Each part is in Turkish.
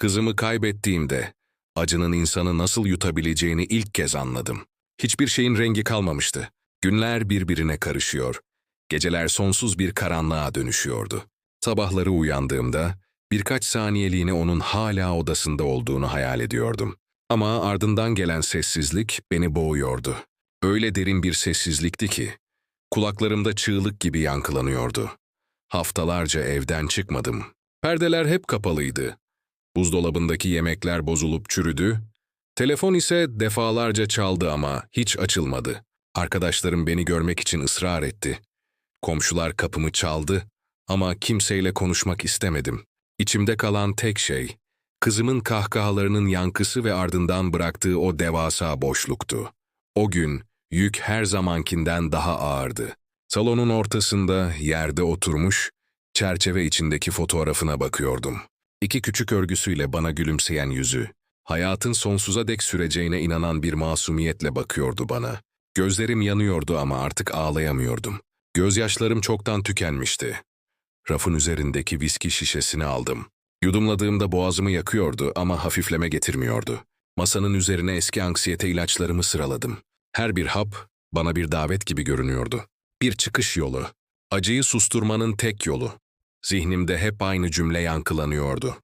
Kızımı kaybettiğimde acının insanı nasıl yutabileceğini ilk kez anladım. Hiçbir şeyin rengi kalmamıştı. Günler birbirine karışıyor. Geceler sonsuz bir karanlığa dönüşüyordu. Sabahları uyandığımda birkaç saniyeliğine onun hala odasında olduğunu hayal ediyordum. Ama ardından gelen sessizlik beni boğuyordu. Öyle derin bir sessizlikti ki kulaklarımda çığlık gibi yankılanıyordu. Haftalarca evden çıkmadım. Perdeler hep kapalıydı. Buzdolabındaki yemekler bozulup çürüdü. Telefon ise defalarca çaldı ama hiç açılmadı. Arkadaşlarım beni görmek için ısrar etti. Komşular kapımı çaldı ama kimseyle konuşmak istemedim. İçimde kalan tek şey, kızımın kahkahalarının yankısı ve ardından bıraktığı o devasa boşluktu. O gün yük her zamankinden daha ağırdı. Salonun ortasında yerde oturmuş, çerçeve içindeki fotoğrafına bakıyordum. İki küçük örgüsüyle bana gülümseyen yüzü, hayatın sonsuza dek süreceğine inanan bir masumiyetle bakıyordu bana. Gözlerim yanıyordu ama artık ağlayamıyordum. Gözyaşlarım çoktan tükenmişti. Rafın üzerindeki viski şişesini aldım. Yudumladığımda boğazımı yakıyordu ama hafifleme getirmiyordu. Masanın üzerine eski anksiyete ilaçlarımı sıraladım. Her bir hap bana bir davet gibi görünüyordu. Bir çıkış yolu. Acıyı susturmanın tek yolu. Zihnimde hep aynı cümle yankılanıyordu.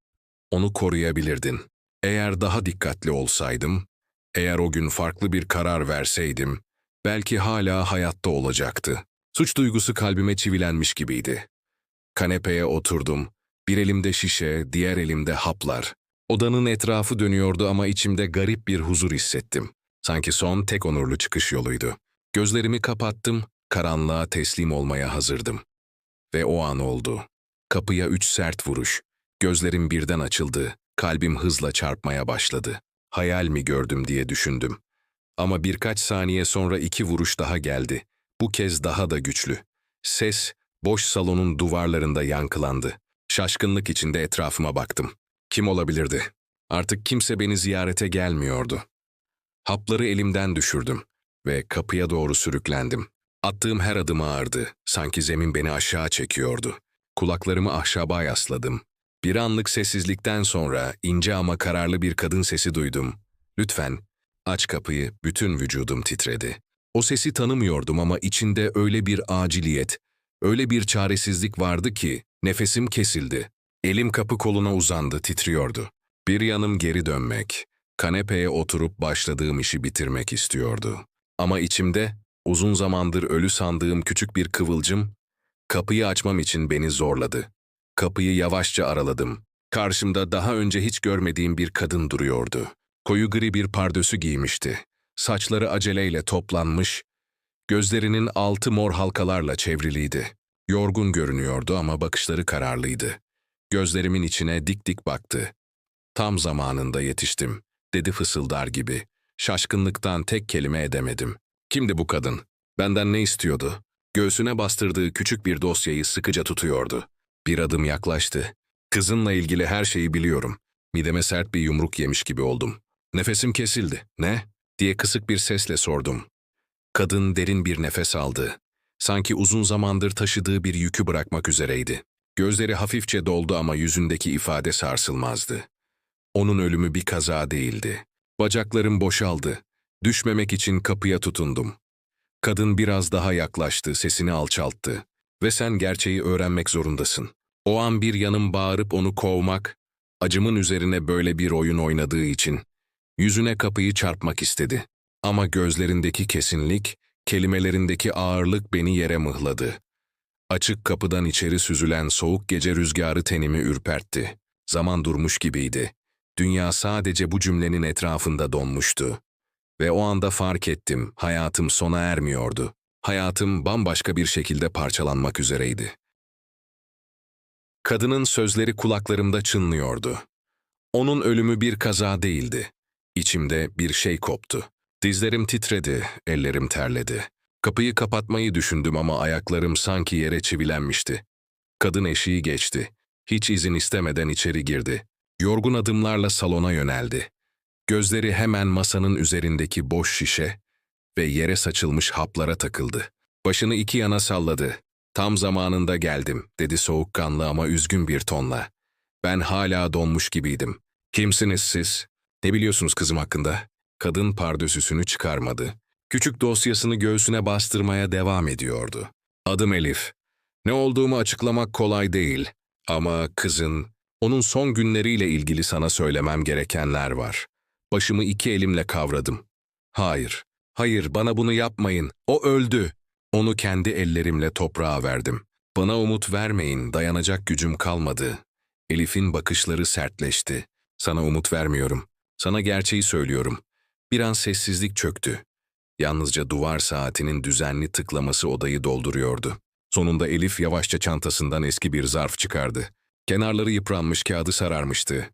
Onu koruyabilirdin. Eğer daha dikkatli olsaydım, eğer o gün farklı bir karar verseydim, belki hala hayatta olacaktı. Suç duygusu kalbime çivilenmiş gibiydi. Kanepeye oturdum. Bir elimde şişe, diğer elimde haplar. Odanın etrafı dönüyordu ama içimde garip bir huzur hissettim. Sanki son tek onurlu çıkış yoluydu. Gözlerimi kapattım, karanlığa teslim olmaya hazırdım. Ve o an oldu. Kapıya üç sert vuruş. Gözlerim birden açıldı. Kalbim hızla çarpmaya başladı. Hayal mi gördüm diye düşündüm. Ama birkaç saniye sonra iki vuruş daha geldi. Bu kez daha da güçlü. Ses, boş salonun duvarlarında yankılandı. Şaşkınlık içinde etrafıma baktım. Kim olabilirdi? Artık kimse beni ziyarete gelmiyordu. Hapları elimden düşürdüm ve kapıya doğru sürüklendim. Attığım her adım ağırdı. Sanki zemin beni aşağı çekiyordu. Kulaklarımı ahşaba yasladım. Bir anlık sessizlikten sonra ince ama kararlı bir kadın sesi duydum. Lütfen, aç kapıyı, bütün vücudum titredi. O sesi tanımıyordum ama içinde öyle bir aciliyet, öyle bir çaresizlik vardı ki nefesim kesildi. Elim kapı koluna uzandı, titriyordu. Bir yanım geri dönmek, kanepeye oturup başladığım işi bitirmek istiyordu. Ama içimde uzun zamandır ölü sandığım küçük bir kıvılcım kapıyı açmam için beni zorladı. Kapıyı yavaşça araladım. Karşımda daha önce hiç görmediğim bir kadın duruyordu. Koyu gri bir pardösü giymişti. Saçları aceleyle toplanmış, gözlerinin altı mor halkalarla çevriliydi. Yorgun görünüyordu ama bakışları kararlıydı. Gözlerimin içine dik dik baktı. Tam zamanında yetiştim, dedi fısıldar gibi. Şaşkınlıktan tek kelime edemedim. Kimdi bu kadın? Benden ne istiyordu? Göğsüne bastırdığı küçük bir dosyayı sıkıca tutuyordu. Bir adım yaklaştı. Kızınla ilgili her şeyi biliyorum. Mideme sert bir yumruk yemiş gibi oldum. Nefesim kesildi. Ne? diye kısık bir sesle sordum. Kadın derin bir nefes aldı. Sanki uzun zamandır taşıdığı bir yükü bırakmak üzereydi. Gözleri hafifçe doldu ama yüzündeki ifade sarsılmazdı. Onun ölümü bir kaza değildi. Bacaklarım boşaldı. Düşmemek için kapıya tutundum. Kadın biraz daha yaklaştı, sesini alçalttı. Ve sen gerçeği öğrenmek zorundasın. O an bir yanım bağırıp onu kovmak, acımın üzerine böyle bir oyun oynadığı için yüzüne kapıyı çarpmak istedi. Ama gözlerindeki kesinlik, kelimelerindeki ağırlık beni yere mıhladı. Açık kapıdan içeri süzülen soğuk gece rüzgarı tenimi ürpertti. Zaman durmuş gibiydi. Dünya sadece bu cümlenin etrafında donmuştu. Ve o anda fark ettim, hayatım sona ermiyordu. Hayatım bambaşka bir şekilde parçalanmak üzereydi. Kadının sözleri kulaklarımda çınlıyordu. Onun ölümü bir kaza değildi. İçimde bir şey koptu. Dizlerim titredi, ellerim terledi. Kapıyı kapatmayı düşündüm ama ayaklarım sanki yere çivilenmişti. Kadın eşiği geçti. Hiç izin istemeden içeri girdi. Yorgun adımlarla salona yöneldi. Gözleri hemen masanın üzerindeki boş şişe ve yere saçılmış haplara takıldı. Başını iki yana salladı. Tam zamanında geldim, dedi soğukkanlı ama üzgün bir tonla. Ben hala donmuş gibiydim. Kimsiniz siz? Ne biliyorsunuz kızım hakkında? Kadın pardösüsünü çıkarmadı. Küçük dosyasını göğsüne bastırmaya devam ediyordu. Adım Elif. Ne olduğumu açıklamak kolay değil. Ama kızın, onun son günleriyle ilgili sana söylemem gerekenler var. Başımı iki elimle kavradım. Hayır, hayır bana bunu yapmayın. O öldü. Onu kendi ellerimle toprağa verdim. Bana umut vermeyin, dayanacak gücüm kalmadı. Elif'in bakışları sertleşti. Sana umut vermiyorum. Sana gerçeği söylüyorum. Bir an sessizlik çöktü. Yalnızca duvar saatinin düzenli tıklaması odayı dolduruyordu. Sonunda Elif yavaşça çantasından eski bir zarf çıkardı. Kenarları yıpranmış kağıdı sararmıştı.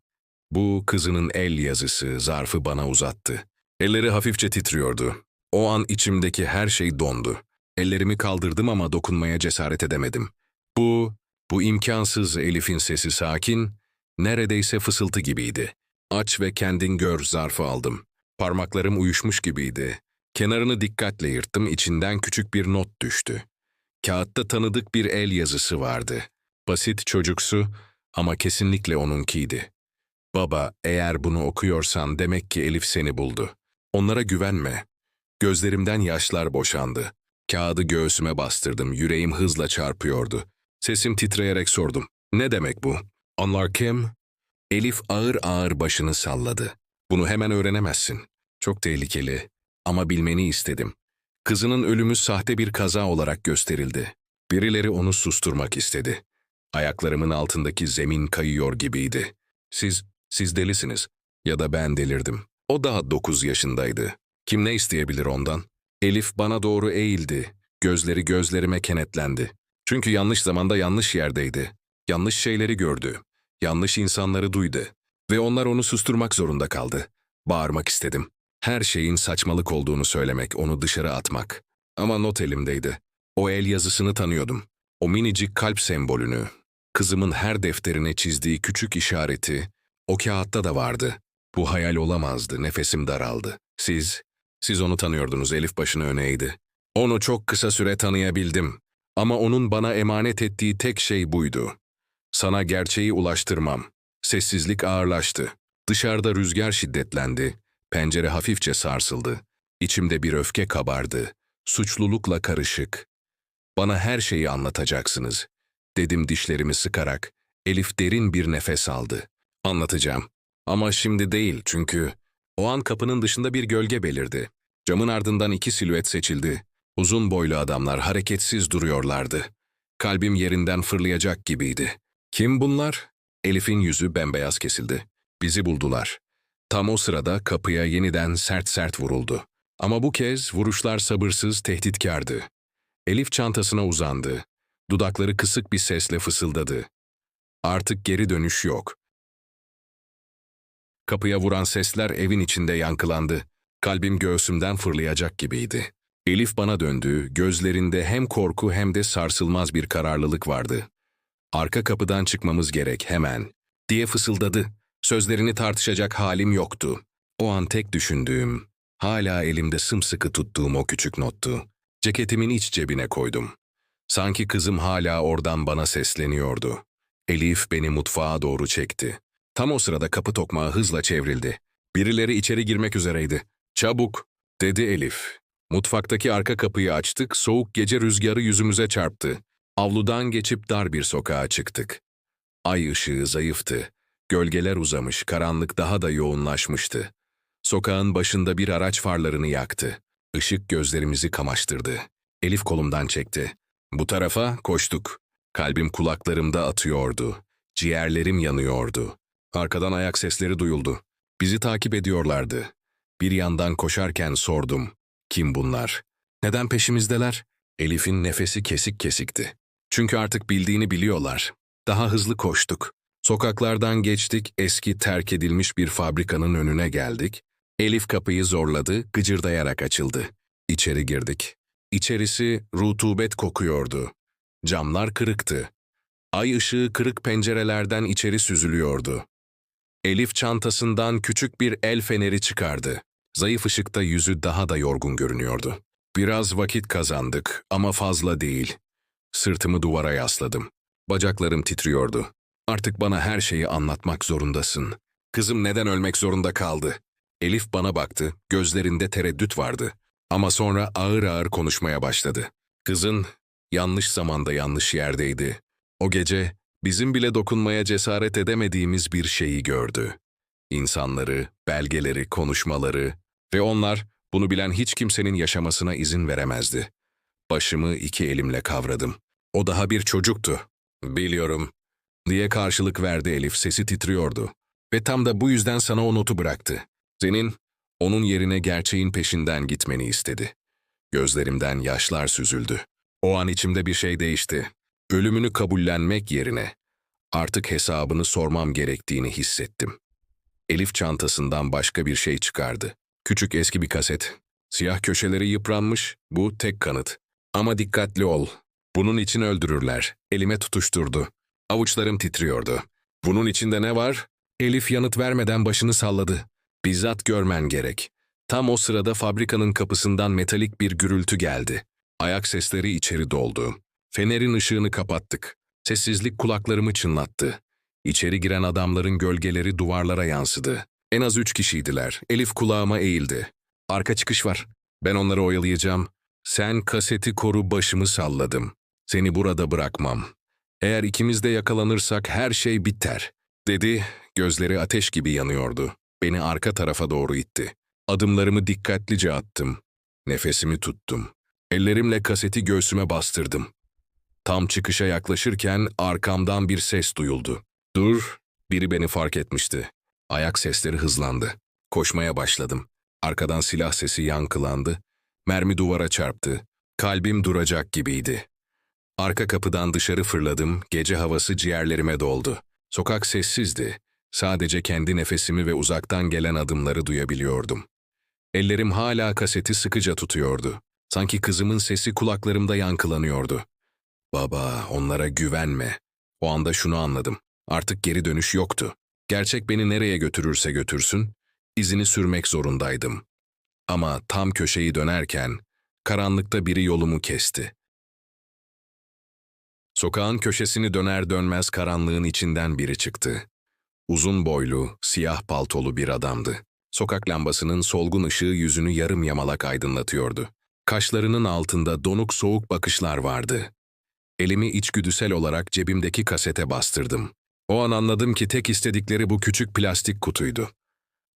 Bu kızının el yazısı zarfı bana uzattı. Elleri hafifçe titriyordu. O an içimdeki her şey dondu. Ellerimi kaldırdım ama dokunmaya cesaret edemedim. Bu, bu imkansız Elif'in sesi sakin, neredeyse fısıltı gibiydi. Aç ve kendin gör zarfı aldım. Parmaklarım uyuşmuş gibiydi. Kenarını dikkatle yırttım, içinden küçük bir not düştü. Kağıtta tanıdık bir el yazısı vardı. Basit çocuksu ama kesinlikle onunkiydi. Baba, eğer bunu okuyorsan demek ki Elif seni buldu. Onlara güvenme. Gözlerimden yaşlar boşandı. Kağıdı göğsüme bastırdım, yüreğim hızla çarpıyordu. Sesim titreyerek sordum. Ne demek bu? Onlar kim? Elif ağır ağır başını salladı. Bunu hemen öğrenemezsin. Çok tehlikeli. Ama bilmeni istedim. Kızının ölümü sahte bir kaza olarak gösterildi. Birileri onu susturmak istedi. Ayaklarımın altındaki zemin kayıyor gibiydi. Siz, siz delisiniz. Ya da ben delirdim. O daha dokuz yaşındaydı. Kim ne isteyebilir ondan? Elif bana doğru eğildi. Gözleri gözlerime kenetlendi. Çünkü yanlış zamanda yanlış yerdeydi. Yanlış şeyleri gördü. Yanlış insanları duydu. Ve onlar onu susturmak zorunda kaldı. Bağırmak istedim. Her şeyin saçmalık olduğunu söylemek, onu dışarı atmak. Ama not elimdeydi. O el yazısını tanıyordum. O minicik kalp sembolünü. Kızımın her defterine çizdiği küçük işareti. O kağıtta da vardı. Bu hayal olamazdı, nefesim daraldı. Siz, siz onu tanıyordunuz, Elif başını öne eğdi. Onu çok kısa süre tanıyabildim. Ama onun bana emanet ettiği tek şey buydu. Sana gerçeği ulaştırmam. Sessizlik ağırlaştı. Dışarıda rüzgar şiddetlendi. Pencere hafifçe sarsıldı. İçimde bir öfke kabardı. Suçlulukla karışık. Bana her şeyi anlatacaksınız. Dedim dişlerimi sıkarak. Elif derin bir nefes aldı. Anlatacağım. Ama şimdi değil çünkü o an kapının dışında bir gölge belirdi. Camın ardından iki silüet seçildi. Uzun boylu adamlar hareketsiz duruyorlardı. Kalbim yerinden fırlayacak gibiydi. Kim bunlar? Elif'in yüzü bembeyaz kesildi. Bizi buldular. Tam o sırada kapıya yeniden sert sert vuruldu. Ama bu kez vuruşlar sabırsız, tehditkardı. Elif çantasına uzandı. Dudakları kısık bir sesle fısıldadı. Artık geri dönüş yok. Kapıya vuran sesler evin içinde yankılandı. Kalbim göğsümden fırlayacak gibiydi. Elif bana döndü, gözlerinde hem korku hem de sarsılmaz bir kararlılık vardı. Arka kapıdan çıkmamız gerek hemen, diye fısıldadı. Sözlerini tartışacak halim yoktu. O an tek düşündüğüm, hala elimde sımsıkı tuttuğum o küçük nottu. Ceketimin iç cebine koydum. Sanki kızım hala oradan bana sesleniyordu. Elif beni mutfağa doğru çekti. Tam o sırada kapı tokmağı hızla çevrildi. Birileri içeri girmek üzereydi. Çabuk, dedi Elif. Mutfaktaki arka kapıyı açtık, soğuk gece rüzgarı yüzümüze çarptı. Avludan geçip dar bir sokağa çıktık. Ay ışığı zayıftı. Gölgeler uzamış, karanlık daha da yoğunlaşmıştı. Sokağın başında bir araç farlarını yaktı. Işık gözlerimizi kamaştırdı. Elif kolumdan çekti. Bu tarafa koştuk. Kalbim kulaklarımda atıyordu. Ciğerlerim yanıyordu. Arkadan ayak sesleri duyuldu. Bizi takip ediyorlardı. Bir yandan koşarken sordum. Kim bunlar? Neden peşimizdeler? Elif'in nefesi kesik kesikti. Çünkü artık bildiğini biliyorlar. Daha hızlı koştuk. Sokaklardan geçtik, eski terk edilmiş bir fabrikanın önüne geldik. Elif kapıyı zorladı, gıcırdayarak açıldı. İçeri girdik. İçerisi rutubet kokuyordu. Camlar kırıktı. Ay ışığı kırık pencerelerden içeri süzülüyordu. Elif çantasından küçük bir el feneri çıkardı. Zayıf ışıkta yüzü daha da yorgun görünüyordu. Biraz vakit kazandık ama fazla değil. Sırtımı duvara yasladım. Bacaklarım titriyordu. Artık bana her şeyi anlatmak zorundasın. Kızım neden ölmek zorunda kaldı? Elif bana baktı, gözlerinde tereddüt vardı. Ama sonra ağır ağır konuşmaya başladı. Kızın yanlış zamanda yanlış yerdeydi. O gece bizim bile dokunmaya cesaret edemediğimiz bir şeyi gördü. İnsanları, belgeleri, konuşmaları ve onlar bunu bilen hiç kimsenin yaşamasına izin veremezdi. Başımı iki elimle kavradım. O daha bir çocuktu. Biliyorum, diye karşılık verdi Elif, sesi titriyordu. Ve tam da bu yüzden sana o notu bıraktı. Senin, onun yerine gerçeğin peşinden gitmeni istedi. Gözlerimden yaşlar süzüldü. O an içimde bir şey değişti. Ölümünü kabullenmek yerine artık hesabını sormam gerektiğini hissettim. Elif çantasından başka bir şey çıkardı. Küçük eski bir kaset. Siyah köşeleri yıpranmış, bu tek kanıt. Ama dikkatli ol. Bunun için öldürürler. Elime tutuşturdu. Avuçlarım titriyordu. Bunun içinde ne var? Elif yanıt vermeden başını salladı. Bizzat görmen gerek. Tam o sırada fabrikanın kapısından metalik bir gürültü geldi. Ayak sesleri içeri doldu. Fenerin ışığını kapattık. Sessizlik kulaklarımı çınlattı. İçeri giren adamların gölgeleri duvarlara yansıdı. En az üç kişiydiler. Elif kulağıma eğildi. Arka çıkış var. Ben onları oyalayacağım. Sen kaseti koru başımı salladım. Seni burada bırakmam. Eğer ikimiz de yakalanırsak her şey biter. Dedi, gözleri ateş gibi yanıyordu. Beni arka tarafa doğru itti. Adımlarımı dikkatlice attım. Nefesimi tuttum. Ellerimle kaseti göğsüme bastırdım. Tam çıkışa yaklaşırken arkamdan bir ses duyuldu. Dur, biri beni fark etmişti. Ayak sesleri hızlandı. Koşmaya başladım. Arkadan silah sesi yankılandı. Mermi duvara çarptı. Kalbim duracak gibiydi. Arka kapıdan dışarı fırladım, gece havası ciğerlerime doldu. Sokak sessizdi. Sadece kendi nefesimi ve uzaktan gelen adımları duyabiliyordum. Ellerim hala kaseti sıkıca tutuyordu. Sanki kızımın sesi kulaklarımda yankılanıyordu. Baba, onlara güvenme. O anda şunu anladım. Artık geri dönüş yoktu. Gerçek beni nereye götürürse götürsün, izini sürmek zorundaydım. Ama tam köşeyi dönerken, karanlıkta biri yolumu kesti. Sokağın köşesini döner dönmez karanlığın içinden biri çıktı. Uzun boylu, siyah paltolu bir adamdı. Sokak lambasının solgun ışığı yüzünü yarım yamalak aydınlatıyordu. Kaşlarının altında donuk soğuk bakışlar vardı. Elimi içgüdüsel olarak cebimdeki kasete bastırdım. O an anladım ki tek istedikleri bu küçük plastik kutuydu.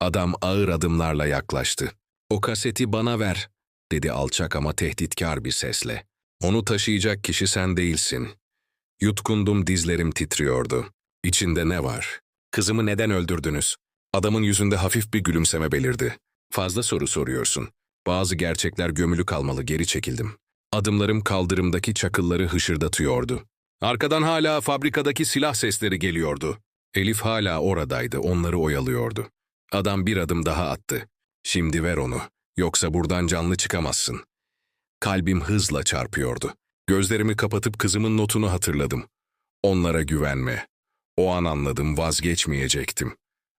Adam ağır adımlarla yaklaştı. O kaseti bana ver, dedi alçak ama tehditkar bir sesle. Onu taşıyacak kişi sen değilsin. Yutkundum dizlerim titriyordu. İçinde ne var? Kızımı neden öldürdünüz? Adamın yüzünde hafif bir gülümseme belirdi. Fazla soru soruyorsun. Bazı gerçekler gömülü kalmalı geri çekildim. Adımlarım kaldırımdaki çakılları hışırdatıyordu. Arkadan hala fabrikadaki silah sesleri geliyordu. Elif hala oradaydı, onları oyalıyordu. Adam bir adım daha attı. Şimdi ver onu, yoksa buradan canlı çıkamazsın. Kalbim hızla çarpıyordu. Gözlerimi kapatıp kızımın notunu hatırladım. Onlara güvenme. O an anladım vazgeçmeyecektim.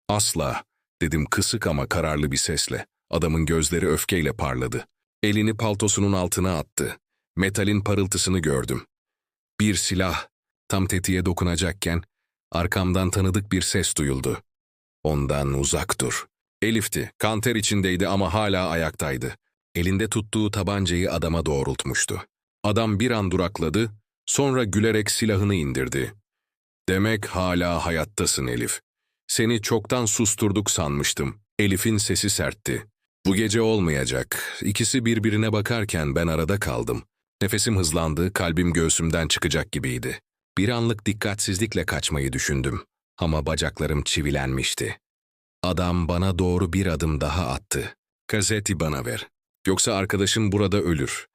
Asla, dedim kısık ama kararlı bir sesle. Adamın gözleri öfkeyle parladı. Elini paltosunun altına attı. Metalin parıltısını gördüm. Bir silah, tam tetiğe dokunacakken, arkamdan tanıdık bir ses duyuldu. Ondan uzak dur. Elif'ti, kanter içindeydi ama hala ayaktaydı. Elinde tuttuğu tabancayı adama doğrultmuştu. Adam bir an durakladı, sonra gülerek silahını indirdi. Demek hala hayattasın Elif. Seni çoktan susturduk sanmıştım. Elif'in sesi sertti. Bu gece olmayacak. İkisi birbirine bakarken ben arada kaldım. Nefesim hızlandı, kalbim göğsümden çıkacak gibiydi. Bir anlık dikkatsizlikle kaçmayı düşündüm. Ama bacaklarım çivilenmişti. Adam bana doğru bir adım daha attı. Kaseti bana ver. Yoksa arkadaşım burada ölür.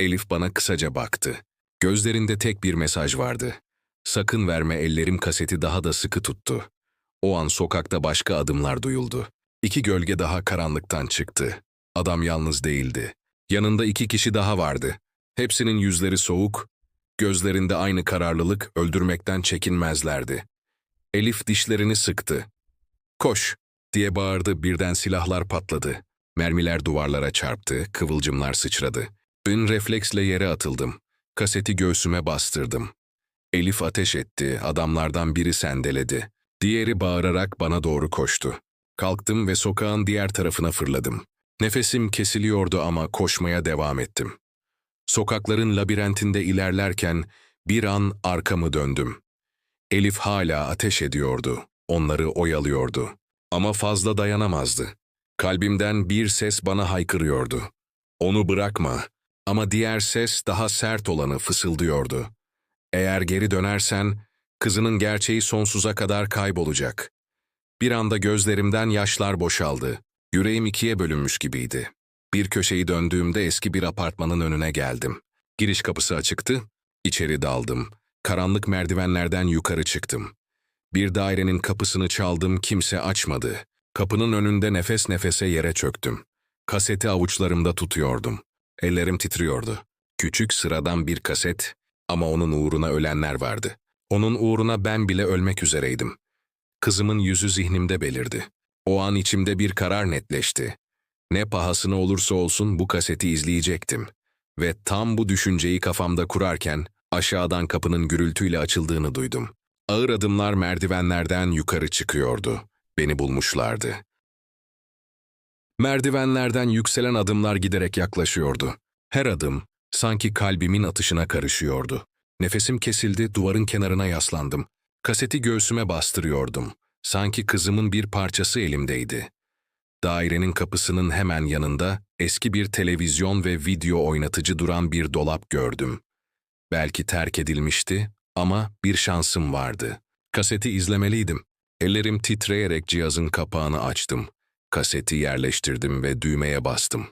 Elif bana kısaca baktı. Gözlerinde tek bir mesaj vardı. Sakın verme ellerim kaseti daha da sıkı tuttu. O an sokakta başka adımlar duyuldu. İki gölge daha karanlıktan çıktı. Adam yalnız değildi. Yanında iki kişi daha vardı. Hepsinin yüzleri soğuk, gözlerinde aynı kararlılık, öldürmekten çekinmezlerdi. Elif dişlerini sıktı. Koş diye bağırdı birden silahlar patladı. Mermiler duvarlara çarptı, kıvılcımlar sıçradı. Ben refleksle yere atıldım. Kaseti göğsüme bastırdım. Elif ateş etti, adamlardan biri sendeledi. Diğeri bağırarak bana doğru koştu. Kalktım ve sokağın diğer tarafına fırladım. Nefesim kesiliyordu ama koşmaya devam ettim. Sokakların labirentinde ilerlerken bir an arkamı döndüm. Elif hala ateş ediyordu, onları oyalıyordu. Ama fazla dayanamazdı. Kalbimden bir ses bana haykırıyordu. Onu bırakma. Ama diğer ses daha sert olanı fısıldıyordu. Eğer geri dönersen, kızının gerçeği sonsuza kadar kaybolacak. Bir anda gözlerimden yaşlar boşaldı. Yüreğim ikiye bölünmüş gibiydi. Bir köşeyi döndüğümde eski bir apartmanın önüne geldim. Giriş kapısı açıktı, içeri daldım. Karanlık merdivenlerden yukarı çıktım. Bir dairenin kapısını çaldım, kimse açmadı. Kapının önünde nefes nefese yere çöktüm. Kaseti avuçlarımda tutuyordum. Ellerim titriyordu. Küçük sıradan bir kaset ama onun uğruna ölenler vardı. Onun uğruna ben bile ölmek üzereydim. Kızımın yüzü zihnimde belirdi. O an içimde bir karar netleşti. Ne pahasına olursa olsun bu kaseti izleyecektim. Ve tam bu düşünceyi kafamda kurarken aşağıdan kapının gürültüyle açıldığını duydum. Ağır adımlar merdivenlerden yukarı çıkıyordu. Beni bulmuşlardı. Merdivenlerden yükselen adımlar giderek yaklaşıyordu. Her adım sanki kalbimin atışına karışıyordu. Nefesim kesildi, duvarın kenarına yaslandım. Kaseti göğsüme bastırıyordum. Sanki kızımın bir parçası elimdeydi. Dairenin kapısının hemen yanında eski bir televizyon ve video oynatıcı duran bir dolap gördüm. Belki terk edilmişti ama bir şansım vardı. Kaseti izlemeliydim. Ellerim titreyerek cihazın kapağını açtım. Kaseti yerleştirdim ve düğmeye bastım.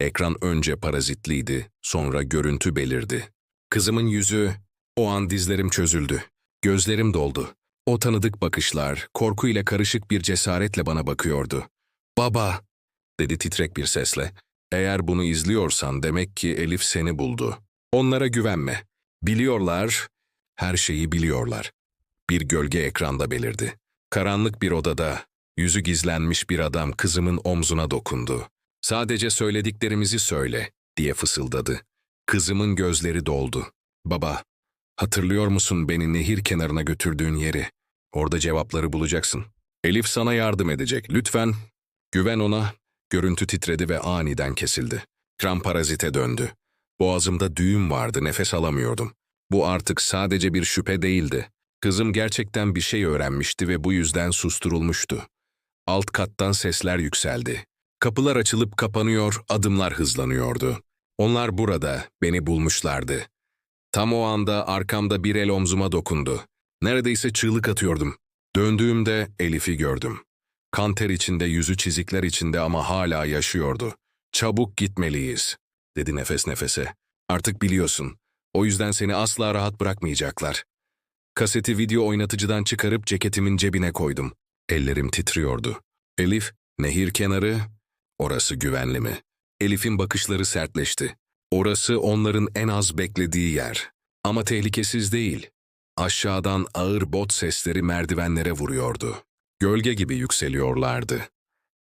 Ekran önce parazitliydi, sonra görüntü belirdi. Kızımın yüzü, o an dizlerim çözüldü. Gözlerim doldu. O tanıdık bakışlar, korkuyla karışık bir cesaretle bana bakıyordu. Baba, dedi titrek bir sesle. Eğer bunu izliyorsan demek ki Elif seni buldu. Onlara güvenme. Biliyorlar, her şeyi biliyorlar. Bir gölge ekranda belirdi. Karanlık bir odada, yüzü gizlenmiş bir adam kızımın omzuna dokundu. Sadece söylediklerimizi söyle, diye fısıldadı. Kızımın gözleri doldu. Baba, hatırlıyor musun beni nehir kenarına götürdüğün yeri? Orada cevapları bulacaksın. Elif sana yardım edecek, lütfen. Güven ona. Görüntü titredi ve aniden kesildi. Kram parazite döndü. Boğazımda düğüm vardı, nefes alamıyordum. Bu artık sadece bir şüphe değildi. Kızım gerçekten bir şey öğrenmişti ve bu yüzden susturulmuştu. Alt kattan sesler yükseldi. Kapılar açılıp kapanıyor, adımlar hızlanıyordu. Onlar burada, beni bulmuşlardı. Tam o anda arkamda bir el omzuma dokundu. Neredeyse çığlık atıyordum. Döndüğümde Elif'i gördüm. Kan ter içinde, yüzü çizikler içinde ama hala yaşıyordu. Çabuk gitmeliyiz, dedi nefes nefese. Artık biliyorsun. O yüzden seni asla rahat bırakmayacaklar. Kaseti video oynatıcıdan çıkarıp ceketimin cebine koydum. Ellerim titriyordu. Elif, nehir kenarı, orası güvenli mi? Elif'in bakışları sertleşti. Orası onların en az beklediği yer. Ama tehlikesiz değil. Aşağıdan ağır bot sesleri merdivenlere vuruyordu. Gölge gibi yükseliyorlardı.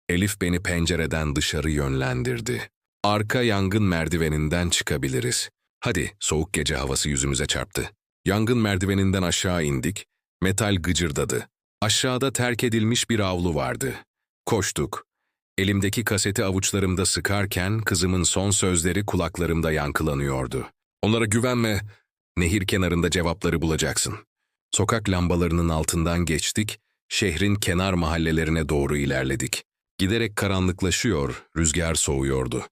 Elif beni pencereden dışarı yönlendirdi. Arka yangın merdiveninden çıkabiliriz. Hadi, soğuk gece havası yüzümüze çarptı. Yangın merdiveninden aşağı indik. Metal gıcırdadı. Aşağıda terk edilmiş bir avlu vardı. Koştuk. Elimdeki kaseti avuçlarımda sıkarken kızımın son sözleri kulaklarımda yankılanıyordu. Onlara güvenme, nehir kenarında cevapları bulacaksın. Sokak lambalarının altından geçtik, şehrin kenar mahallelerine doğru ilerledik. Giderek karanlıklaşıyor, rüzgar soğuyordu.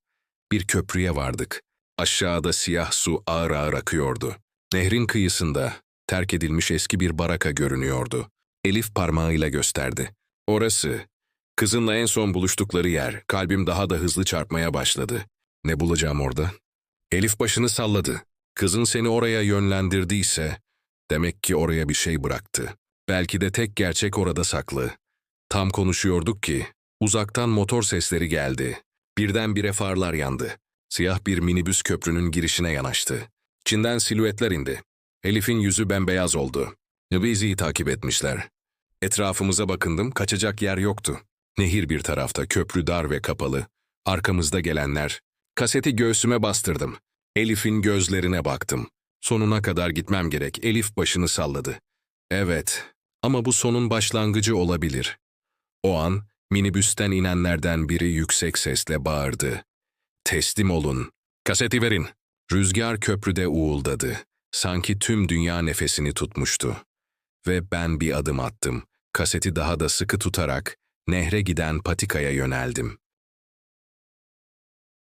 Bir köprüye vardık. Aşağıda siyah su ağır ağır akıyordu. Nehrin kıyısında terk edilmiş eski bir baraka görünüyordu. Elif parmağıyla gösterdi. Orası. Kızınla en son buluştukları yer. Kalbim daha da hızlı çarpmaya başladı. Ne bulacağım orada? Elif başını salladı. Kızın seni oraya yönlendirdiyse, demek ki oraya bir şey bıraktı. Belki de tek gerçek orada saklı. Tam konuşuyorduk ki, uzaktan motor sesleri geldi. Birdenbire farlar yandı. Siyah bir minibüs köprünün girişine yanaştı. İçinden silüetler indi. Elif'in yüzü bembeyaz oldu. Bizi takip etmişler. Etrafımıza bakındım, kaçacak yer yoktu. Nehir bir tarafta, köprü dar ve kapalı. Arkamızda gelenler. Kaseti göğsüme bastırdım. Elif'in gözlerine baktım. Sonuna kadar gitmem gerek. Elif başını salladı. Evet, Ama bu sonun başlangıcı olabilir. O an minibüsten inenlerden biri yüksek sesle bağırdı. Teslim olun. Kaseti verin. Rüzgar köprüde uğuldadı. Sanki tüm dünya nefesini tutmuştu. Ve ben bir adım attım. Kaseti daha da sıkı tutarak nehre giden patikaya yöneldim.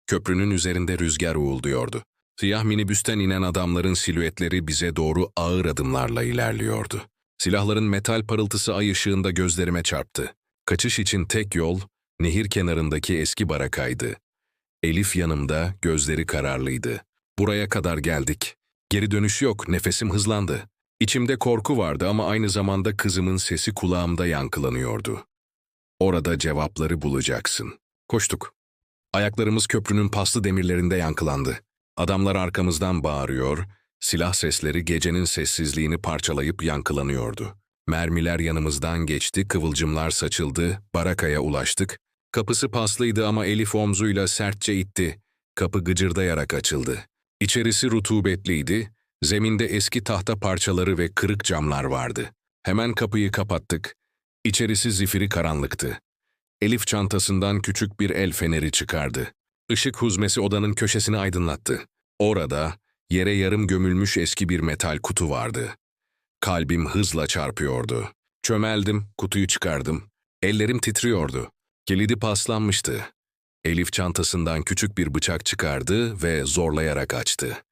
Köprünün üzerinde rüzgar uğulduyordu. Siyah minibüsten inen adamların silüetleri bize doğru ağır adımlarla ilerliyordu. Silahların metal parıltısı ay ışığında gözlerime çarptı. Kaçış için tek yol, nehir kenarındaki eski barakaydı. Elif yanımda, gözleri kararlıydı. Buraya kadar geldik. Geri dönüş yok, nefesim hızlandı. İçimde korku vardı ama aynı zamanda kızımın sesi kulağımda yankılanıyordu. Orada cevapları bulacaksın. Koştuk. Ayaklarımız köprünün paslı demirlerinde yankılandı. Adamlar arkamızdan bağırıyor, silah sesleri gecenin sessizliğini parçalayıp yankılanıyordu. Mermiler yanımızdan geçti, kıvılcımlar saçıldı, barakaya ulaştık. Kapısı paslıydı ama Elif omzuyla sertçe itti. Kapı gıcırdayarak açıldı. İçerisi rutubetliydi, zeminde eski tahta parçaları ve kırık camlar vardı. Hemen kapıyı kapattık. İçerisi zifiri karanlıktı. Elif çantasından küçük bir el feneri çıkardı. Işık huzmesi odanın köşesini aydınlattı. Orada yere yarım gömülmüş eski bir metal kutu vardı. Kalbim hızla çarpıyordu. Çömeldim, kutuyu çıkardım. Ellerim titriyordu. Kilidi paslanmıştı. Elif çantasından küçük bir bıçak çıkardı ve zorlayarak açtı.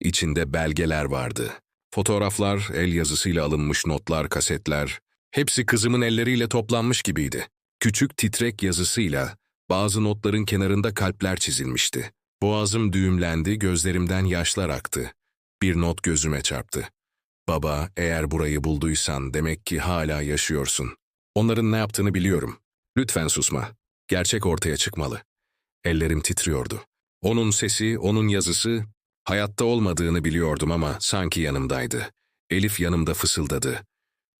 İçinde belgeler vardı. Fotoğraflar, el yazısıyla alınmış notlar, kasetler, hepsi kızımın elleriyle toplanmış gibiydi. Küçük titrek yazısıyla bazı notların kenarında kalpler çizilmişti. Boğazım düğümlendi, gözlerimden yaşlar aktı. Bir not gözüme çarptı. Baba, eğer burayı bulduysan demek ki hala yaşıyorsun. Onların ne yaptığını biliyorum. Lütfen susma. Gerçek ortaya çıkmalı. Ellerim titriyordu. Onun sesi, onun yazısı, hayatta olmadığını biliyordum ama sanki yanımdaydı. Elif yanımda fısıldadı.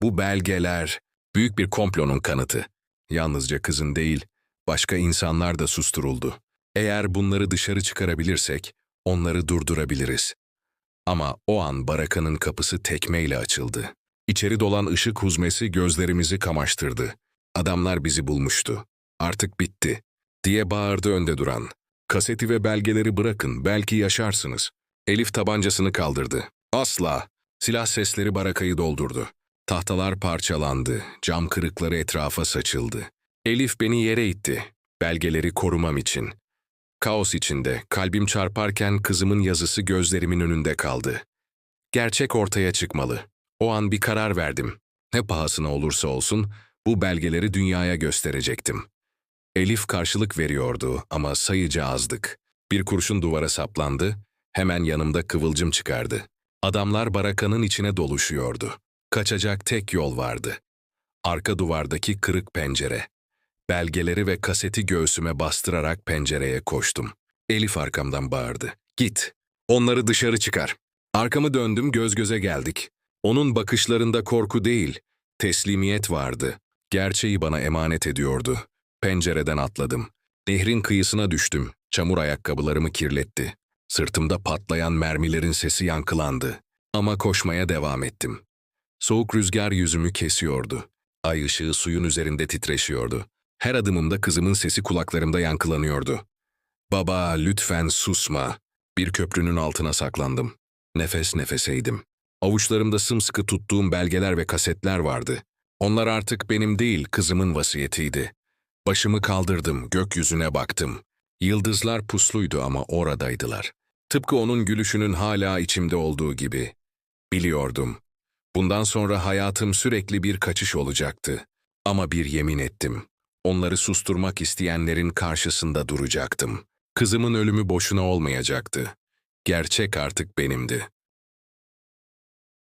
Bu belgeler, büyük bir komplonun kanıtı. Yalnızca kızın değil, başka insanlar da susturuldu. Eğer bunları dışarı çıkarabilirsek, onları durdurabiliriz. Ama o an barakanın kapısı tekmeyle açıldı. İçeri dolan ışık huzmesi gözlerimizi kamaştırdı. Adamlar bizi bulmuştu. Artık bitti, diye bağırdı önde duran. Kaseti ve belgeleri bırakın, belki yaşarsınız. Elif tabancasını kaldırdı. Asla. Silah sesleri barakayı doldurdu. Tahtalar parçalandı, cam kırıkları etrafa saçıldı. Elif beni yere itti, belgeleri korumam için. Kaos içinde, kalbim çarparken kızımın yazısı gözlerimin önünde kaldı. Gerçek ortaya çıkmalı. O an bir karar verdim. Ne pahasına olursa olsun, bu belgeleri dünyaya gösterecektim. Elif karşılık veriyordu ama sayıca azdık. Bir kurşun duvara saplandı, hemen yanımda kıvılcım çıkardı. Adamlar barakanın içine doluşuyordu. Kaçacak tek yol vardı. Arka duvardaki kırık pencere. Belgeleri ve kaseti göğsüme bastırarak pencereye koştum. Elif arkamdan bağırdı. Git. Onları dışarı çıkar. Arkamı döndüm göz göze geldik. Onun bakışlarında korku değil, teslimiyet vardı. Gerçeği bana emanet ediyordu. Pencereden atladım. Nehrin kıyısına düştüm. Çamur ayakkabılarımı kirletti. Sırtımda patlayan mermilerin sesi yankılandı. Ama koşmaya devam ettim. Soğuk rüzgar yüzümü kesiyordu. Ay ışığı suyun üzerinde titreşiyordu. Her adımımda kızımın sesi kulaklarımda yankılanıyordu. Baba, lütfen susma. Bir köprünün altına saklandım. Nefes nefeseydim. Avuçlarımda sımsıkı tuttuğum belgeler ve kasetler vardı. Onlar artık benim değil, kızımın vasiyetiydi. Başımı kaldırdım, gökyüzüne baktım. Yıldızlar pusluydu ama oradaydılar. Tıpkı onun gülüşünün hala içimde olduğu gibi. Biliyordum. Bundan sonra hayatım sürekli bir kaçış olacaktı. Ama bir yemin ettim. Onları susturmak isteyenlerin karşısında duracaktım. Kızımın ölümü boşuna olmayacaktı. Gerçek artık benimdi.